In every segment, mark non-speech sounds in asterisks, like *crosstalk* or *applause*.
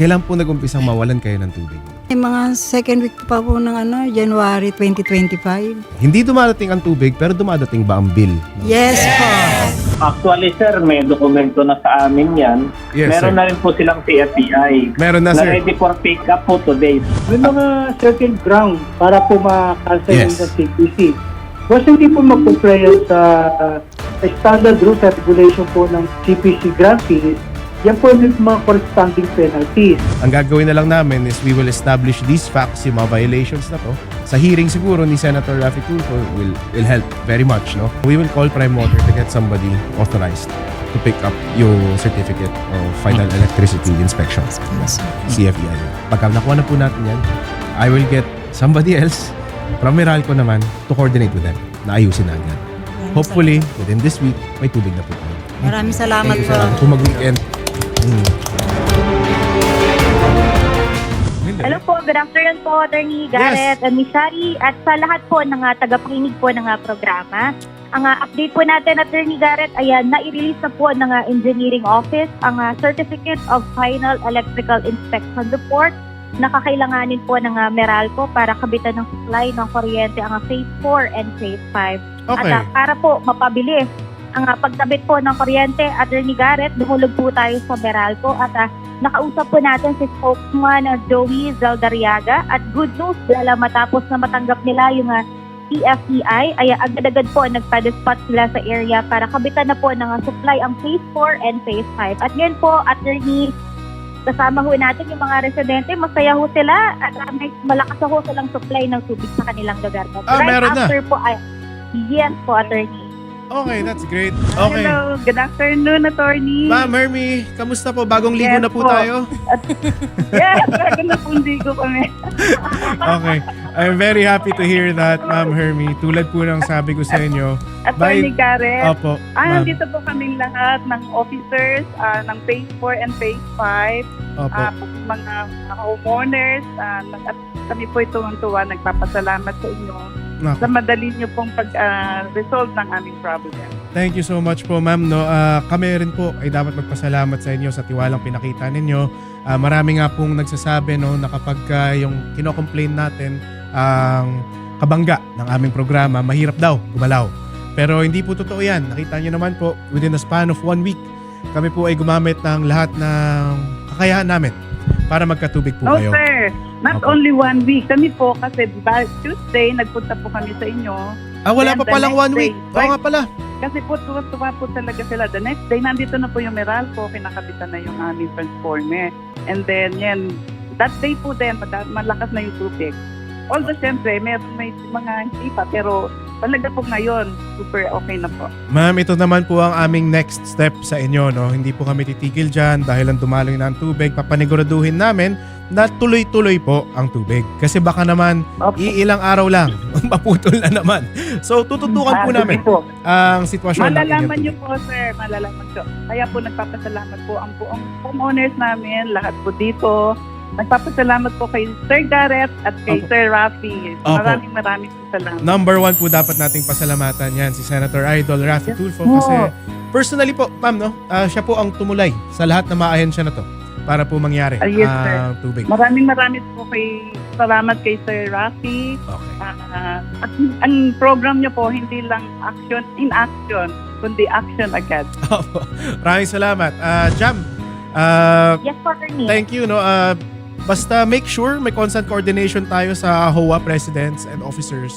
Kailan po nag-umpisang mawalan kayo ng tubig? May mga second week pa po ng ano, January 2025. Hindi dumadating ang tubig pero dumadating ba ang bill? Yes po. Actually, sir, may dokumento na sa amin yan. Yes, Meron sir. na rin po silang CFPI. Meron na na sir. ready for pick up po today. May mga certain ground para po makakalsa Yes. yung sa CPC. Once hindi po mag-comply sa uh, standard rules and regulation po ng CPC grant fees, yan po yung mga corresponding penalties. Ang gagawin na lang namin is we will establish these facts, yung mga violations na to. Sa hearing siguro ni Senator Raffy Tulfo will, will help very much, no? We will call Prime Water to get somebody authorized to pick up yung certificate of final electricity inspection. CFEI. Pagka nakuha na po natin yan, I will get somebody else from Meralco naman to coordinate with them na ayusin na agad. Hopefully, within this week, may tubig na po tayo. Maraming salamat po. Kung mag-weekend. Hello po, good afternoon po, Attorney Garrett and Miss Shari at sa lahat po ng uh, tagapakinig po ng uh, programa. Ang uh, update po natin, Attorney Garrett, ayan, nai-release na po ng uh, Engineering Office ang uh, Certificate of Final Electrical Inspection Report na kakailanganin po ng uh, Meralco para kabitan ng supply ng kuryente ang uh, Phase 4 and Phase 5. Okay. At uh, para po mapabilis ang uh, pagkabit po ng kuryente, Attorney Garrett, dumulog po tayo sa Meralco at uh, nakausap po natin si spokesman uh, Joey Zaldariaga at good news uh, matapos na matanggap nila yung uh, PFEI ay agad-agad po nagpa-dispatch sila sa area para kabitan na po ng uh, supply ang Phase 4 and Phase 5. At ngayon po, Attorney, kasama ho natin yung mga residente, masaya ho sila at uh, may malakas ho silang supply ng tubig sa kanilang lugar. Ah, right meron na. after po, ay, yes po, Attorney. Okay, that's great. Okay. Hello, good afternoon, attorney. Ma'am Hermie, kamusta po? Bagong ligo Yes na po, po. tayo? *laughs* Yes, bago na pundi ko kami. *laughs* Okay. I'm very happy to hear that, Ma'am Hermie. Tulad po ng sabi ko sa inyo. Attorney Garrett. Opo, Ah, ma'am. nandito po kaming lahat ng officers ah, ng Phase 4 and Phase 5, Opo. ah, mga, mga homeowners, ah, at kami po tuwang-tuwa, nagpapasalamat sa inyo Naku. sa madali niyo pong pag-resolve ng aming problem. Thank you so much po, ma'am. No, Ah, kami rin po ay dapat magpasalamat sa inyo sa tiwalang pinakita ninyo. Ah, marami nga pong nagsasabi no, na kapag ah, yung kinocomplain natin ang kabangga ng aming programa, mahirap daw gumalaw. Pero hindi po totoo yan. Nakita nyo naman po, within a span of one week, kami po ay gumamit ng lahat ng kakayahan namin para magkatubig po No, kayo. sir. Not Opo. only one week. Kami po, kasi ba, Tuesday, nagpunta po kami sa inyo. Ah, wala Then pa the palang next one week. day, Oo nga pala. Kasi po, tuwa-tuwa po talaga sila. The next day, nandito na po yung Meralco, kinakabitan na yung aming transformer. And then, yan, that day po din, mada- malakas na yung tubig. Although, syempre, may, may mga hindi pa, pero talaga po ngayon, super okay na po. Ma'am, ito naman po ang aming next step sa inyo. No? Hindi po kami titigil dyan dahil ang dumaloy na ang tubig. Papaniguraduhin namin na tuloy-tuloy po ang tubig. Kasi baka naman Opo. iilang araw lang, *laughs* maputol na naman. So tututukan po Ah, namin po. ang sitwasyon Malalaman niyo po, sir. Malalaman ko. Kaya po nagpapasalamat po ang buong homeowners namin, lahat po dito. Nagpapasalamat po kay Sir Garrett at kay Opo. Sir Rafi. Maraming maraming po salamat. Number one po dapat nating pasalamatan yan si Senator Idol Rafi Tulfo po. kasi personally po, ma'am, no, ah, siya po ang tumulay sa lahat ng maahensya na to para po mangyari Ah, yes, sir. ang tubig. Maraming maraming po kay salamat kay Sir Rafi. Okay. Ah, at ang program niyo po hindi lang action in action, kundi action agad. *laughs* Opo. Maraming salamat. Ah, Jam, ah, Yes po, Attorney. Thank you no. Uh, basta make sure may constant coordination tayo sa HOA presidents and officers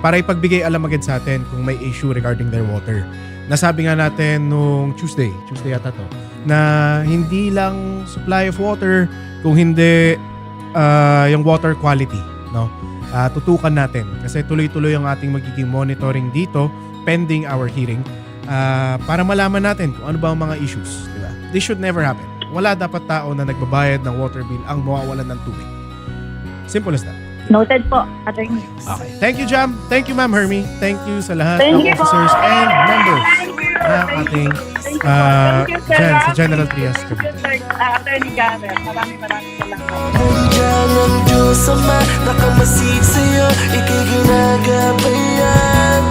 para ipagbigay alam agad sa atin kung may issue regarding their water. Nasabi nga natin nung Tuesday, Tuesday yata to, na hindi lang supply of water kung hindi uh, yung water quality, no? Ah, tutukan natin kasi tuloy-tuloy ang ating magiging monitoring dito pending our hearing ah, para malaman natin kung ano ba ang mga issues, di ba? This should never happen wala dapat tao na nagbabayad ng water bill ang mawawalan ng tubig. Simple as that. Noted po, Attorney. Okay. Thank you, Jam. Thank you, Ma'am Hermie. Thank you sa lahat Thank ng you po. officers and members ng ating uh, Thank you, Sir dyan, sa. General Trias Thank you. Sir uh, Attorney Garrett. Maraming maraming salamat. Nandiyan ang Diyos Ama Nakamasid sa'yo Ika'y ginagabayan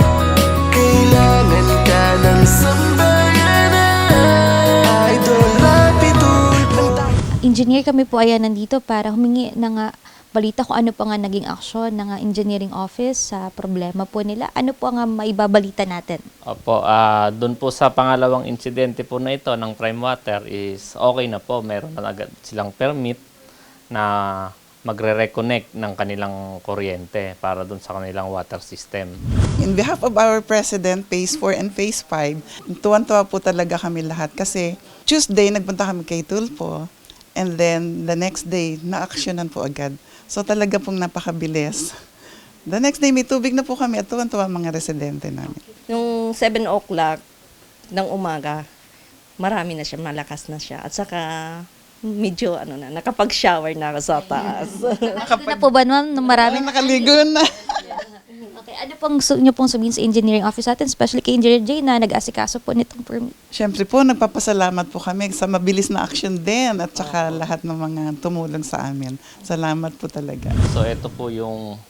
Kailangan ka ng sambayanan Idol Rapitul engineer, kami po ay nandito para humingi ng ah, balita kung ano po nga naging aksyon ng ah, engineering office sa problema po nila. Ano po ang ah, maibabalita natin? Opo, ah doon po sa pangalawang insidente po na ito ng Prime Water is okay na po. Meron na agad silang permit na magre-reconnect ng kanilang kuryente para doon sa kanilang water system. In behalf of our President, Phase 4 and Phase 5, tuwan-tuwa po talaga kami lahat kasi Tuesday nagpunta kami kay Tulfo and then the next day na-actionan po agad. So talaga pong napakabilis. The next day may tubig na po kami at tuwan-tuwa ang mga residente namin. Nung 7 o'clock ng umaga, marami na siya, malakas na siya. At saka, medyo ano na, nakapag-shower na ako sa taas. Ano na po ba ma'am? Nung marami Parang nakaligo na. Okay, ano pong su- nyo pong sabihin sa engineering office natin, especially kay Engineer Jay na nag-asikaso po nitong permit? Siyempre po, nagpapasalamat po kami sa mabilis na action din at saka lahat ng mga tumulong sa amin. Salamat po talaga. So ito po yung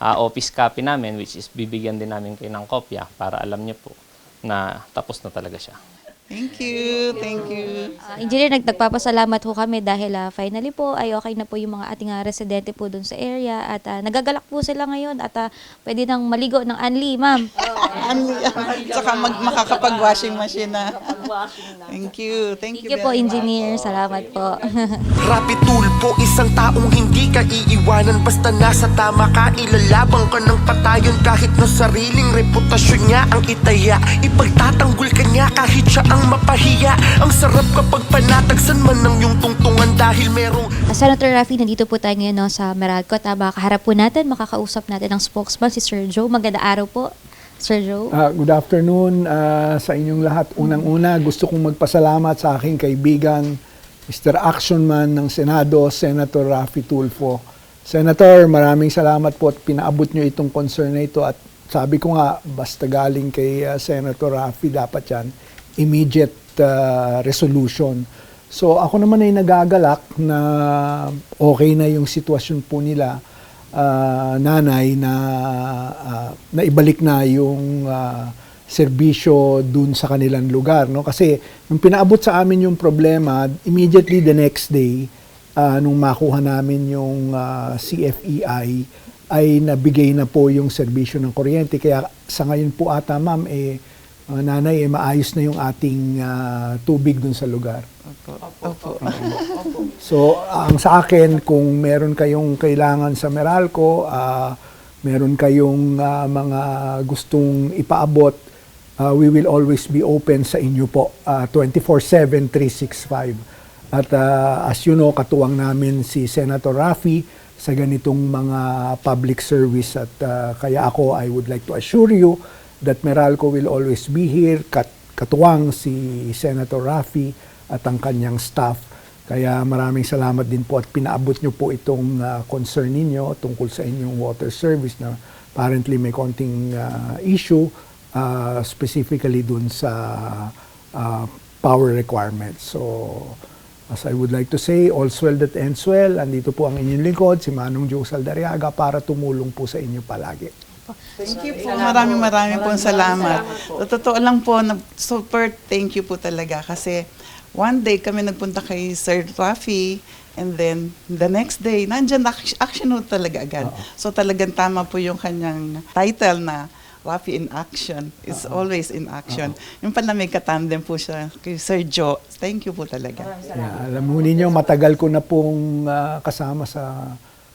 ah, office copy namin which is bibigyan din namin kayo ng kopya para alam niyo po na tapos na talaga siya. Thank you, thank you. Ah, engineer, nag- nagpapasalamat po kami dahil ah, finally po ay okay na po yung mga ating ah, residente po dun sa area at ah, nagagalak po sila ngayon at ah, pwede nang maligo ng Anli, ma'am. *laughs* Ano yan? Saka mag, makakapag-washing machine na. Thank you. Thank, Thank you you po, very much. engineer. Salamat po. *laughs* Rapid tulpo, isang taong hindi ka iiwanan Basta nasa tama ka, ilalabang ka ng patayon Kahit na sariling reputasyon niya ang itaya Ipagtatanggol ka niya kahit siya ang mapahiya Ang sarap kapag panatagsan man ng iyong tungtungan Dahil merong Senator Rafi, nandito po tayo ngayon no, sa Meralco at makaharap po natin, makakausap natin ang spokesman, si Sir Joe. Maganda araw po, Sir Joe. Ah, good afternoon ah, sa inyong lahat. Unang-una, gusto kong magpasalamat sa aking kaibigan, Mr. Actionman ng Senado, Senator Rafi Tulfo. Senator, maraming salamat po at pinaabot nyo itong concern na ito at sabi ko nga, basta galing kay ah, Senator Rafi, dapat yan, immediate ah, resolution. So ako naman ay nagagalak na okay na yung sitwasyon po nila ah, nanay na ah, naibalik na yung ah, serbisyo dun sa kanilang lugar no kasi nung pinaabot sa amin yung problema immediately the next day ah, nung makuha namin yung ah, CFEI ay nabigay na po yung serbisyo ng kuryente kaya sa ngayon po ata ma'am eh ah, nanay eh, maayos na yung ating ah, tubig dun sa lugar. Opo. So, ang sa akin, kung meron kayong kailangan sa Meralco, ah, meron kayong ah, mga gustong ipaabot, ah, we will always be open sa inyo po, ah, 24-7, 365. At ah, as you know, katuwang namin si Senator Rafi sa ganitong mga public service at ah, kaya ako, I would like to assure you that Meralco will always be here, kat katuwang si Senator Rafi at ang kanyang staff. Kaya maraming salamat din po at pinaabot nyo po itong ah, concern ninyo tungkol sa inyong water service na apparently may konting ah, issue ah, specifically dun sa ah, power requirements. So, as I would like to say, all's well that ends well. Andito po ang inyong lingkod, si Manong Joe Saldariaga, para tumulong po sa inyo palagi. Thank you po. Maraming maraming po salamat. Sa totoo lang po, na- super thank you po talaga kasi one day kami nagpunta kay Sir Rafi and then the next day, nandyan action, action ho talaga agad. So talagang tama po yung kanyang title na Rafi in action is always in action. Yung pala may katandem po siya kay Sir Joe. Thank you po talaga. Yeah, alam mo ninyo, matagal ko na pong ah, kasama sa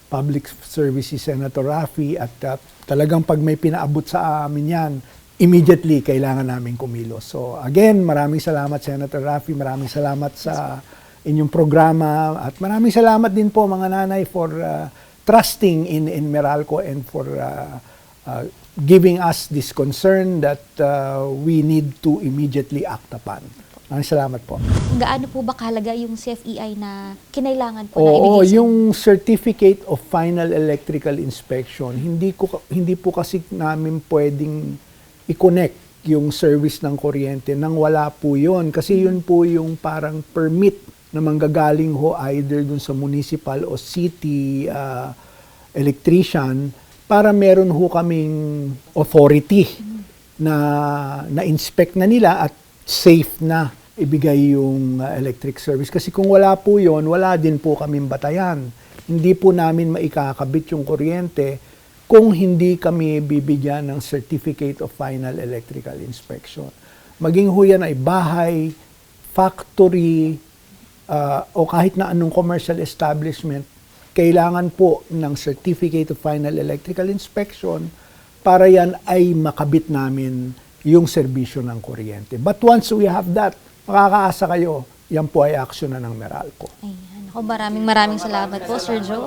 public service si Senator Rafi at ah, talagang pag may pinaabot sa amin yan, immediately kailangan namin kumilos. So again, maraming salamat Senator Rafi, maraming salamat sa inyong programa at maraming salamat din po mga nanay for ah, trusting in in Meralco and for ah, ah, giving us this concern that ah, we need to immediately act upon. Maraming salamat po. Gaano po ba kahalaga yung CFEI na kinailangan po na Oo, ibigay sa yung certificate of final electrical inspection, hindi ko hindi po kasi namin pwedeng i-connect yung service ng kuryente nang wala po yon kasi yun po yung parang permit na manggagaling ho either dun sa municipal o city ah, electrician para meron ho kaming authority na na-inspect na nila at safe na ibigay yung uh, electric service. Kasi kung wala po yon, wala din po kaming batayan. Hindi po namin maikakabit yung kuryente kung hindi kami bibigyan ng Certificate of Final Electrical Inspection. Maging ho yan ay bahay, factory, uh, o kahit na anong commercial establishment, kailangan po ng Certificate of Final Electrical Inspection para yan ay makabit namin yung serbisyo ng kuryente. But once we have that, makakaasa kayo, yan po ay action na ng Meralco. Ayan. Ako, maraming maraming salamat po, Sir Joe.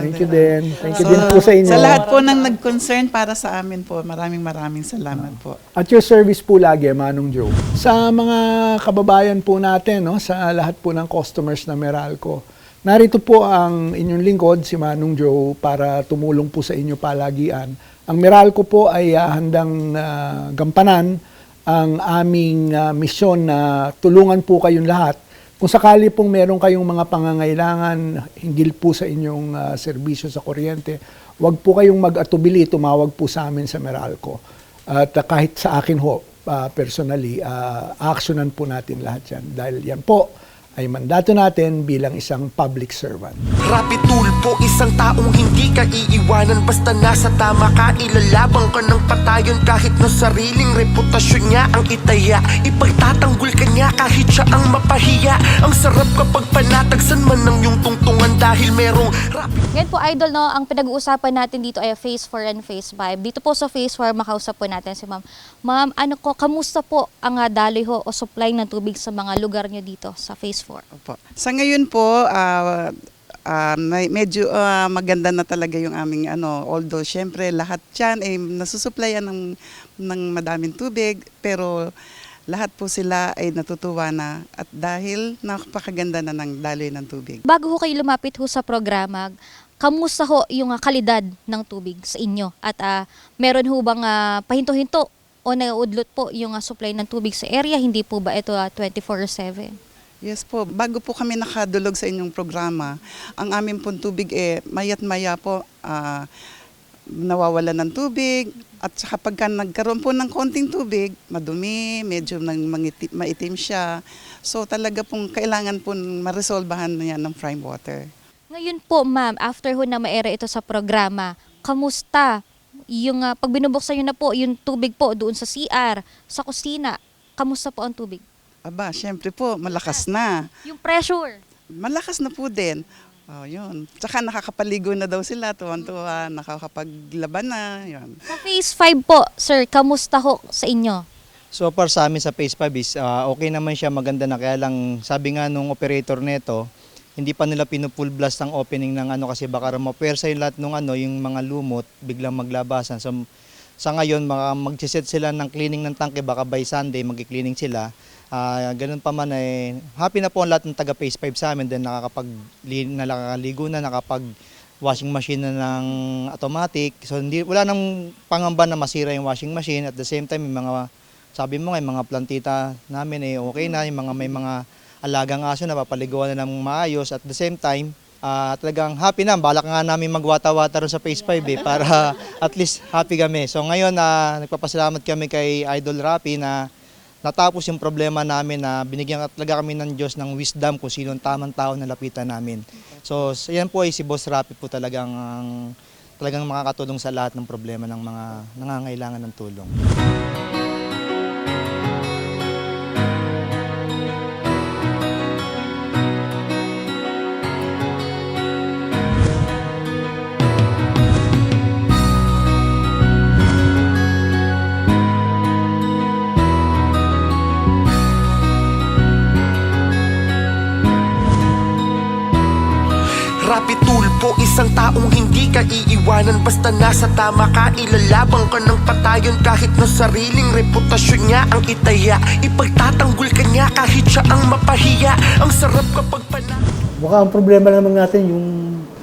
Thank you din. Thank you din po sa inyo. Sa lahat po ng nag-concern para sa amin po, maraming maraming salamat po. At your service po lagi, Manong Joe. Sa mga kababayan po natin, no, sa lahat po ng customers na Meralco, narito po ang inyong lingkod, si Manong Joe, para tumulong po sa inyo palagian. Ang Meralco po ay ah, handang ah, gampanan ang aming ah, misyon na tulungan po kayong lahat. Kung sakali pong meron kayong mga pangangailangan hinggil po sa inyong ah, serbisyo sa kuryente, huwag po kayong mag-atubili, tumawag po sa amin sa Meralco. At uh, kahit sa akin ho, uh, personally, uh, actionan po natin lahat yan. Dahil yan po ay mandato natin bilang isang public servant. Rapid tulpo, isang taong hindi ka iiwanan Basta nasa tama ka, ilalabang ka ng patayon Kahit na sariling reputasyon niya ang itaya Ipagtatanggol ka niya kahit siya ang mapahiya Ang sarap kapag panatagsan man ng iyong tungtungan Dahil merong rapid Ngayon po, Idol, no, ang pinag-uusapan natin dito ay Phase 4 and Phase 5. Dito po sa Phase 4, makausap po natin si Ma'am. Ma'am, ano ko, kamusta po ang uh, daloy ho o supply ng tubig sa mga lugar nyo dito sa Phase 4? Opo. Sa ngayon po, ah, may- medyo ah, maganda na talaga yung aming ano, although syempre lahat yan ay nasusuplayan ng, ng madaming tubig, pero lahat po sila ay natutuwa na at dahil napakaganda na ng daloy ng tubig. Bago ho kayo lumapit ho sa programa, kamusta ho yung uh, kalidad ng tubig sa inyo? At ah, meron ho bang ah, pahinto-hinto o nauudlot po yung ah, supply ng tubig sa area? Hindi po ba ito ah, 24-7? Yes po, bago po kami nakadulog sa inyong programa, ang aming pong tubig eh, mayat maya po, ah, nawawala ng tubig, at saka pagka nagkaroon po ng konting tubig, madumi, medyo nang mangiti- maitim siya. So talaga pong kailangan po maresolbahan na ng prime water. Ngayon po, ma'am, after ho na maera ito sa programa, kamusta yung ah, pag binubuksan nyo na po yung tubig po doon sa CR, sa kusina, kamusta po ang tubig? Aba, syempre po, malakas na. Yung pressure. Malakas na po din. Oh, yun. Tsaka nakakapaligo na daw sila, tuwan-tuwa, nakakapaglaban na, yun. Sa phase 5 po, sir, kamusta ho sa inyo? So far sa amin sa Phase 5 is ah, okay naman siya, maganda na. Kaya lang sabi nga nung operator nito, hindi pa nila pinupull blast ang opening ng ano kasi baka mapuwersa yung lahat ng ano, yung mga lumot, biglang maglabasan. So sa ngayon, mga magsiset sila ng cleaning ng tangke, baka by Sunday magki-cleaning sila. Ah, ganun pa man eh, happy na po ang lahat ng taga Phase 5 sa amin, then nakakapag nakakaligo na, nakapag washing machine na ng automatic. So hindi wala nang pangamba na masira yung washing machine at the same time may mga sabi mo nga yung mga plantita namin eh okay na, yung mga may mga alagang aso na papaliguan na ng maayos at the same time ah, talagang happy na. Balak nga namin magwata-wata sa Phase 5 eh, para *laughs* at least happy kami. So ngayon, na nagpapasalamat kami kay Idol Rapi na natapos yung problema namin na binigyan talaga kami ng Diyos ng wisdom kung sino ang tamang tao na lapitan namin. So yan po ay si Boss Rapi po talagang ang- talagang makakatulong sa lahat ng problema ng mga nangangailangan ng tulong. Iiwanan Basta nasa tama ka, ilalabang ka ng patayon Kahit na sariling reputasyon niya ang itaya Ipagtatanggol ka niya kahit siya ang mapahiya Ang sarap kapag pana Baka ang problema naman natin yung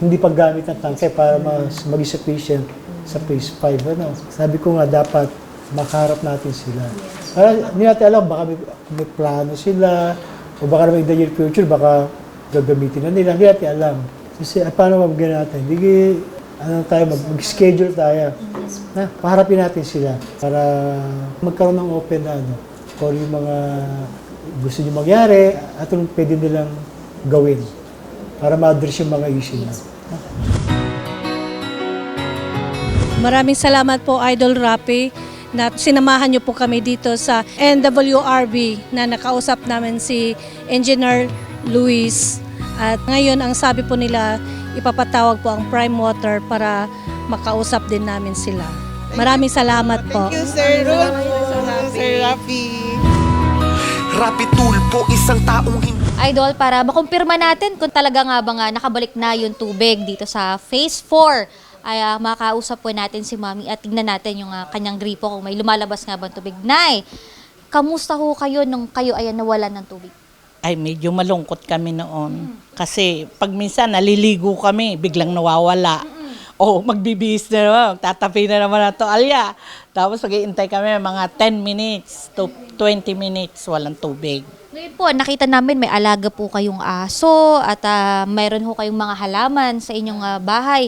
hindi paggamit ng tangke para mas maging sufficient sa phase 5. Ano? Sabi ko nga dapat makaharap natin sila. Para hindi natin alam, baka may, may plano sila, o baka naman in the near future, baka gagamitin na nila. Hindi natin alam. Kasi ah, paano mabigyan natin? Hindi, ano tayo, mag- mag-schedule tayo. Na, paharapin natin sila para magkaroon ng open na, ano, for yung mga gusto nyo mangyari at anong pwede nilang gawin para ma-address yung mga issue na. Maraming salamat po Idol Rapi na sinamahan niyo po kami dito sa NWRB na nakausap namin si Engineer Luis at ngayon ang sabi po nila ipapatawag po ang Prime Water para makausap din namin sila. Maraming salamat po. Thank you, Sir Ruth. Sir Rafi. Rapi tulpo, isang taong hindi Idol, para makumpirma natin kung talaga nga ba nga nakabalik na yung tubig dito sa Phase 4 ay ah, makausap po natin si Mami at tignan natin yung ah, kanyang gripo kung may lumalabas nga ba ang tubig. Nay, kamusta ho kayo nung kayo ay nawalan ng tubig? Ay medyo malungkot kami noon. Kasi pag minsan naliligo kami, biglang nawawala. O magbibihis na naman, tatapi na naman na toalya. Tapos mag kami mga 10 minutes to 20 minutes walang tubig. Ngayon po, nakita namin may alaga po kayong aso at ah, mayroon ho kayong mga halaman sa inyong ah, bahay.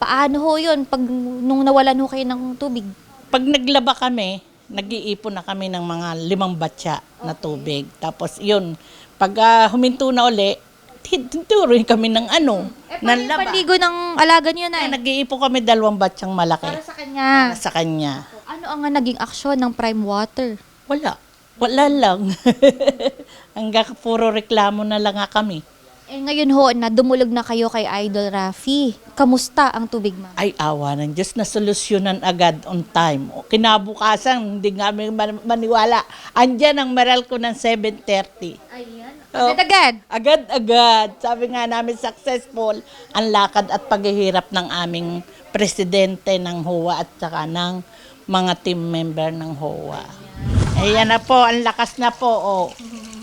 Paano ho yun pag nung nawalan ho kayo ng tubig? Pag naglaba kami, nag-iipon na kami ng mga limang batya na tubig. Tapos yun, pag ah, huminto na uli, tinturoy kami ng ano, Eh, ng laba. panligo ng alaga niyo na? Ay, nag-iipon kami dalawang batyang malaki. Para sa kanya. Para sa kanya. Ano ang naging aksyon ng Prime Water? Wala. Wala lang. *laughs* Hanggang puro reklamo na lang nga kami. Eh ngayon ho, na dumulog na kayo kay Idol Rafi. Kamusta ang tubig, ma'am? Ay, awa ng Diyos na solusyonan agad on time. O, Kinabukasan, hindi nga kami man- maniwala. Andyan ang meral ko ng 7.30. Ayan. Oh, Agad-agad. Agad-agad. Sabi nga namin, successful ang lakad at paghihirap ng aming presidente ng HOA at saka ng mga team member ng HOA. Ayan na po, ang lakas na po. Oh.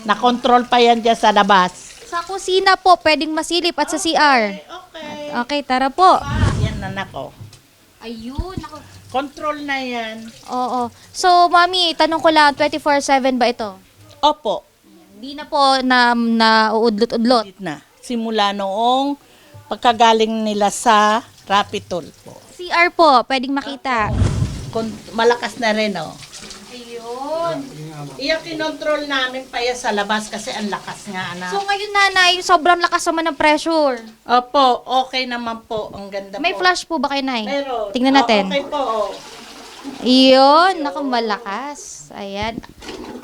Nakontrol pa yan dyan sa labas. Sa kusina po, pwedeng masilip at sa CR. Okay. Okay, tara po. Yan na nako. Ayun. Ako. Control na yan. Oo. So, mami, tanong ko lang, 24-7 ba ito? Opo. Hindi na po na, na uudlot-udlot. na. Simula noong pagkagaling nila sa Rapitol po. CR po, pwedeng makita. Kon- malakas na rin, oh. Ayun. Iyan kinontrol namin pa yan sa labas kasi ang lakas nga, anak. So ngayon nanay, sobrang lakas naman ng pressure. Opo, okay naman po. Ang ganda May po. flash po ba kayo, Nay? Meron. Tingnan Oh, natin. okay po, oh. Iyon, naku, malakas. Ayan.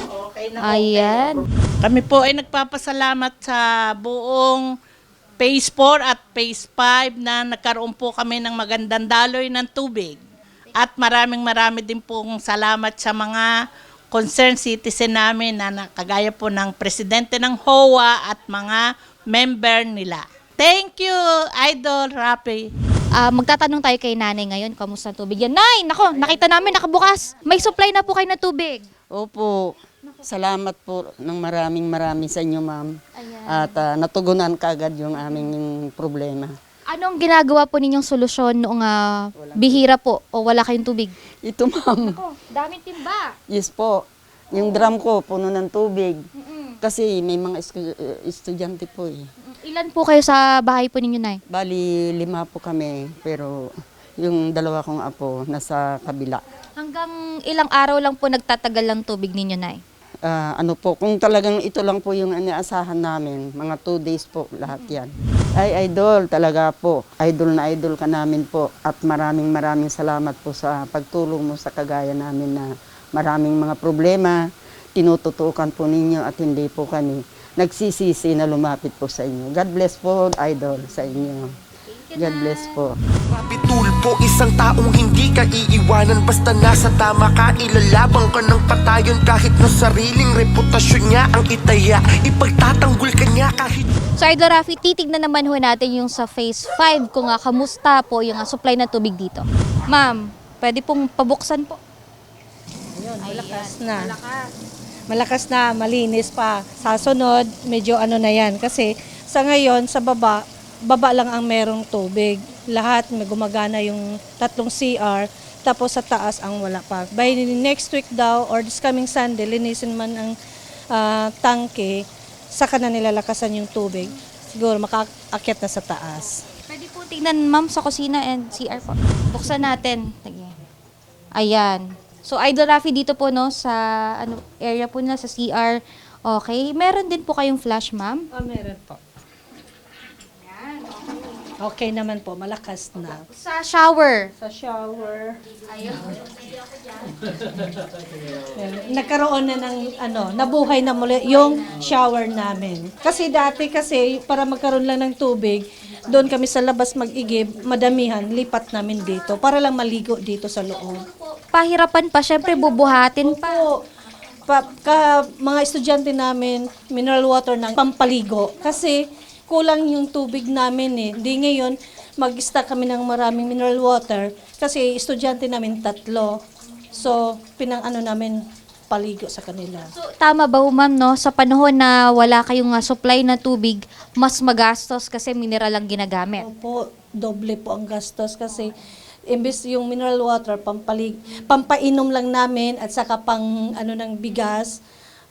Okay na Ayan. Kami po ay nagpapasalamat sa buong Phase 4 at Phase 5 na nagkaroon po kami ng magandang daloy ng tubig. At maraming marami din pong salamat sa mga concerned citizen namin na nakagaya po ng presidente ng HOA at mga member nila. Thank you, Idol Rapi. Ah, magtatanong tayo kay nanay ngayon, kamusta ang tubig yan? Nay, nako, nakita namin nakabukas. May supply na po kayo ng tubig. Opo. Salamat po ng maraming maraming sa inyo, ma'am. Ayan. At ah, natugunan kagad yung aming problema. Anong ginagawa po ninyong solusyon noong ah, bihira po o wala kayong tubig? Ito, ma'am. Ako, daming timba. Yes po. Yung drum ko, puno ng tubig. Kasi may mga eh, estudyante po eh. Ilan po kayo sa bahay po ninyo, Nay? Bali, lima po kami. Pero yung dalawa kong apo nasa kabila. Hanggang ilang araw lang po nagtatagal ang tubig ninyo, Nay? Ah, ano po, kung talagang ito lang po yung inaasahan namin, mga two days po lahat yan. Ay, idol, talaga po. Idol na idol ka namin po. At maraming maraming salamat po sa pagtulong mo sa kagaya namin na maraming mga problema, tinututukan po ninyo at hindi po kami nagsisisi na lumapit po sa inyo. God bless po, idol, sa inyo. God bless po. Rapi tulpo, isang taong hindi ka iiwanan Basta nasa tama ka, ilalabang ka ng patayon Kahit na sariling reputasyon niya ang itaya Ipagtatanggol ka niya kahit So, Idol Rafi, titignan naman ho natin yung sa phase 5 kung nga kamusta po yung supply ng tubig dito. Ma'am, pwede pong pabuksan po. Malakas na. Malakas na, malinis pa. Sa sunod, medyo ano na yan. Kasi sa ngayon, sa baba, baba lang ang merong tubig. Lahat may gumagana yung tatlong CR. Tapos sa taas ang wala pa. By next week daw, or this coming Sunday, linisin man ang ah, tangke, saka na nilalakasan yung tubig. Siguro makaakyat na sa taas. Pwede po tignan, ma'am, sa kusina and CR po. Buksan natin. Ayan. So, Idol Rafi, dito po, no, sa ano, area po na sa CR, Okay. Meron din po kayong flash, ma'am? Ah, meron po. Okay naman po, malakas na. Sa shower. Sa shower. Nagkaroon na ng ano, nabuhay na muli yung shower namin. Kasi dati kasi para magkaroon lang ng tubig, doon kami sa labas mag-igib, madamihan, lipat namin dito para lang maligo dito sa loob. Pahirapan pa, syempre bubuhatin pa. Opo. Pa, ka, mga estudyante namin, mineral water ng pampaligo. Kasi kulang yung tubig namin eh. Hindi ngayon, mag-stock kami ng maraming mineral water kasi estudyante namin tatlo. So, pinang ano namin, paligo sa kanila. So, tama ba ma'am, no? Sa panahon na wala kayong ah, supply na tubig, mas magastos kasi mineral ang ginagamit. Opo, doble po ang gastos kasi imbes yung mineral water, pampalig, pampainom lang namin at saka pang ano ng bigas,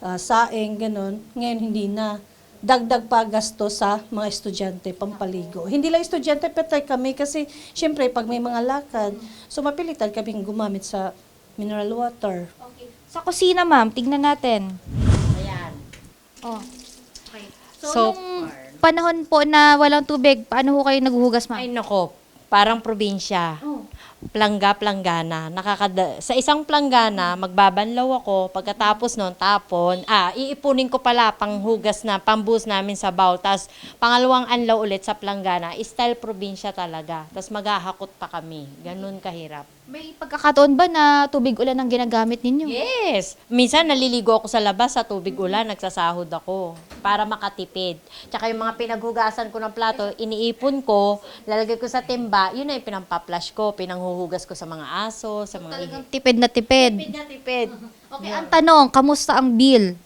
ah, saing, ganun. Ngayon hindi na. Dagdag pa gasto sa mga estudyante, pampaligo. Hindi lang estudyante, pati kami kasi syempre pag may mga lakad, so mapilitan kaming gumamit sa mineral water. Sa kusina, ma'am, tignan natin. Ayan. Oh. Okay. So, So, nung panahon po na walang tubig, paano ho kayo naghuhugas, ma'am? Ay nako, parang probinsya. Plangga, planggana. Nakakada sa isang planggana, magbabanlaw ako. Pagkatapos nun, tapon. Ah, iipunin ko pala panghugas na, pambus namin sa baw. Tapos, pangalawang anlaw ulit sa planggana. Style probinsya talaga. Tapos, maghahakot pa kami. Ganun kahirap. May pagkakataon ba na tubig ulan ang ginagamit ninyo? Yes. Minsan naliligo ako sa labas sa tubig ulan, nagsasahod ako para makatipid. Tsaka yung mga pinaghugasan ko ng plato, iniipon ko, lalagay ko sa timba, yun ay pinampaplash ko, pinanghuhugas ko sa mga aso, sa mga Talagang tipid na tipid. Tipid na tipid. *laughs* Okay, ang tanong, kamusta ang bill?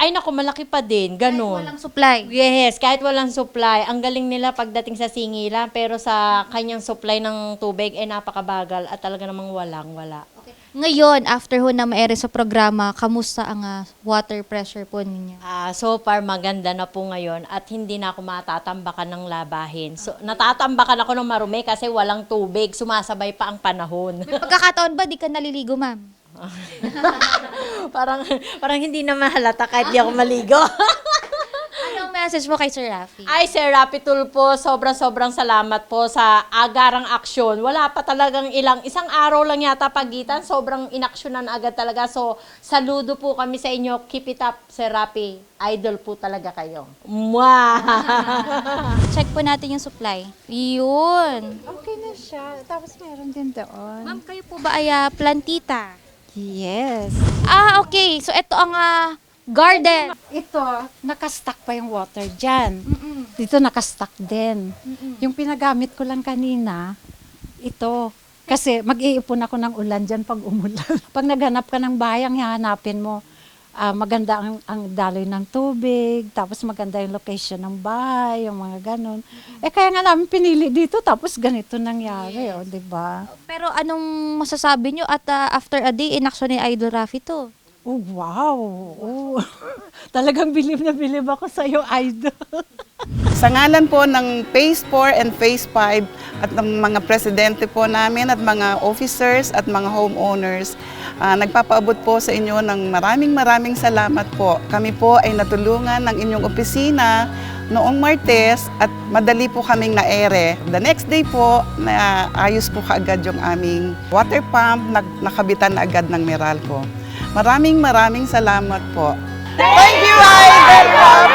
Ay nako, malaki pa din, ganun. walang supply. Yes, kahit walang supply. Ang galing nila pagdating sa singilan, pero sa kanyang supply ng tubig ay napakabagal at talaga namang walang wala. Ngayon, after ho na maere sa programa, kamusta ang ah, water pressure po ninyo? Ah, so far maganda na po ngayon at hindi na ako matatambakan ng labahin. So natatambakan ako ng marumi kasi walang tubig, sumasabay pa ang panahon. May pagkakataon ba di ka naliligo, ma'am? *laughs* parang parang hindi na mahalata kahit di ako maligo. *laughs* Anong message mo kay Sir Rafi? Ay, Sir Rapi Tulpo, sobrang-sobrang salamat po sa agarang aksyon. Wala pa talagang ilang, isang araw lang yata pagitan, sobrang inaksyonan agad talaga. So, saludo po kami sa inyo. Keep it up, Sir Rapi. Idol po talaga kayo. Mwah! *laughs* Check po natin yung supply. Yun. Okay na siya. Tapos meron din doon. Ma'am, kayo po ba ay ah, plantita? Yes. Ah, okay. So, ito ang ah, garden. Ito, nakastack pa yung water dyan. Dito nakastack din. Yung pinagamit ko lang kanina, ito. Kasi mag-iipon ako ng ulan dyan pag umulan. *laughs* pag naghanap ka ng bahay, ang hahanapin mo, ah, maganda ang, ang daloy ng tubig, tapos maganda yung location ng bahay, yung mga ganun. Eh kaya nga namin pinili dito, tapos ganito nangyari, oh, di ba? Pero anong masasabi nyo at ah, after a day, inaksyon ni Idol Rafi to? Oh, wow! Oh. *laughs* Talagang bilib na bilib ako sa iyo, idol. *laughs* Sa ngalan po ng Phase 4 and Phase 5 at ng mga presidente po namin at mga officers at mga homeowners, ah, nagpapaabot po sa inyo ng maraming maraming salamat po. Kami po ay natulungan ng inyong opisina noong Martes at madali po kaming naere. The next day po, na ayos po kaagad yung aming water pump, nag, nakabitan na agad ng Meralco. Maraming maraming salamat po. Thank you, Idol